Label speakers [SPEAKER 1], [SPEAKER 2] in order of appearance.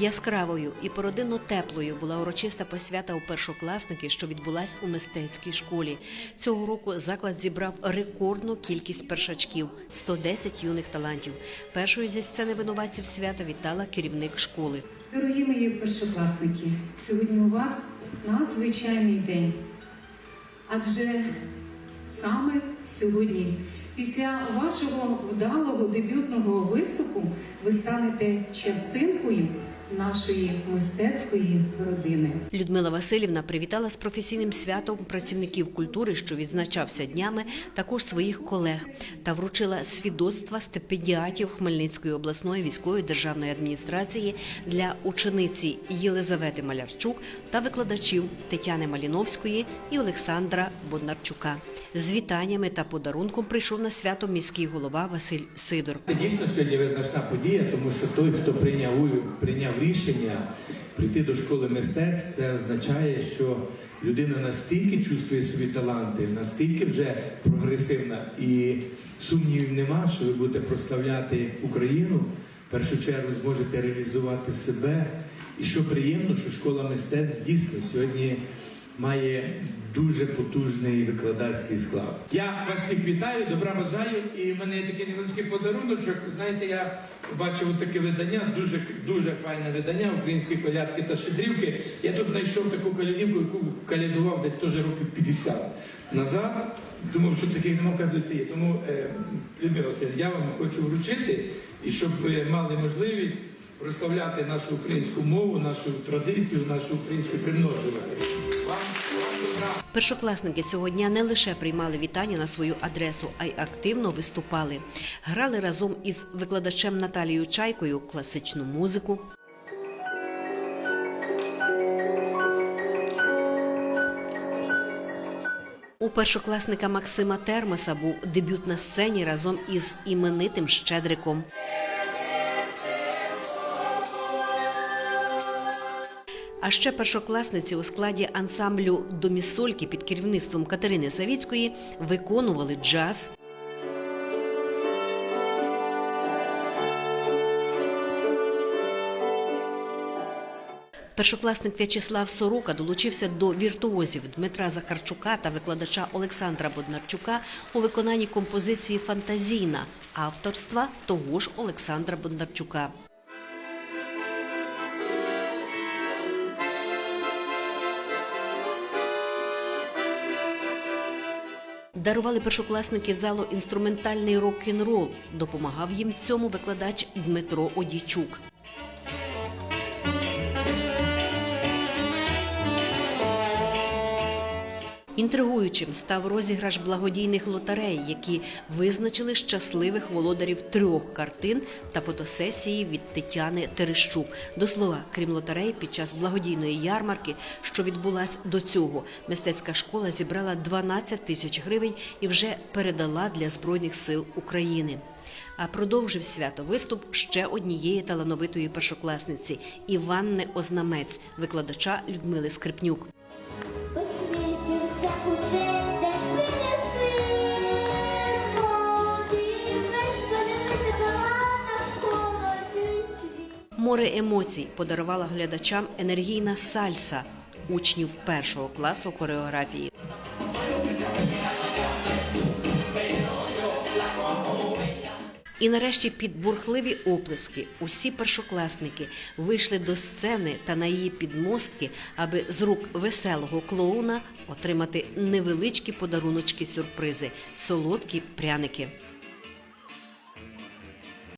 [SPEAKER 1] Яскравою і породинно теплою була урочиста посвята у першокласники, що відбулась у мистецькій школі. Цього року заклад зібрав рекордну кількість першачків 110 юних талантів. Першою зі сцени винуватців свята вітала керівник школи.
[SPEAKER 2] Дорогі мої першокласники, сьогодні у вас надзвичайний день. Адже саме сьогодні, після вашого вдалого дебютного виступу, ви станете частинкою нашої мистецької родини.
[SPEAKER 1] Людмила Васильівна привітала з професійним святом працівників культури, що відзначався днями, також своїх колег та вручила свідоцтва стипендіатів Хмельницької обласної військової державної адміністрації для учениці Єлизавети Малярчук та викладачів Тетяни Маліновської і Олександра Боднарчука. З вітаннями та подарунком прийшов на свято міський голова Василь Сидор.
[SPEAKER 3] Дійсно сьогодні визначна подія, тому що той, хто прийняв, у- рішення прийти до школи мистецтв, це означає, що людина настільки чувствує свої таланти, настільки вже прогресивна, і сумнівів нема, що ви будете прославляти Україну. В першу чергу зможете реалізувати себе. І що приємно, що школа мистецтв дійсно сьогодні має дуже потужний викладацький склад. Я вас всіх вітаю, добра бажаю. І в мене є такий невеличкий подаруночок. Знаєте, я бачив таке видання, дуже дуже файне видання, українські колядки та щедрівки. Я тут знайшов таку колядівку, яку колядував десь теж років 50 назад. Думав, що таких нема є. Тому, е, Людмила я вам хочу вручити, і щоб ви мали можливість прославляти нашу українську мову, нашу традицію, нашу українську примножувати.
[SPEAKER 1] Першокласники цього дня не лише приймали вітання на свою адресу, а й активно виступали. Грали разом із викладачем Наталією Чайкою класичну музику. У першокласника Максима Термеса був дебют на сцені разом із іменитим Щедриком. А ще першокласниці у складі ансамблю Домісольки під керівництвом Катерини Савіцької виконували джаз. Першокласник В'ячеслав Сорока долучився до віртуозів Дмитра Захарчука та викладача Олександра Боднарчука у виконанні композиції Фантазійна авторства того ж Олександра Бондарчука. Дарували першокласники залу інструментальний рок-н-рол. Допомагав їм цьому викладач Дмитро Одійчук. Інтригуючим став розіграш благодійних лотерей, які визначили щасливих володарів трьох картин та фотосесії від Тетяни Терещук. До слова, крім лотерей, під час благодійної ярмарки, що відбулась до цього, мистецька школа зібрала 12 тисяч гривень і вже передала для збройних сил України. А продовжив свято виступ ще однієї талановитої першокласниці Іванни Ознамець, викладача Людмили Скрипнюк. Море емоцій подарувала глядачам енергійна сальса учнів першого класу хореографії. І нарешті під бурхливі оплески усі першокласники вийшли до сцени та на її підмостки, аби з рук веселого клоуна отримати невеличкі подаруночки сюрпризи солодкі пряники.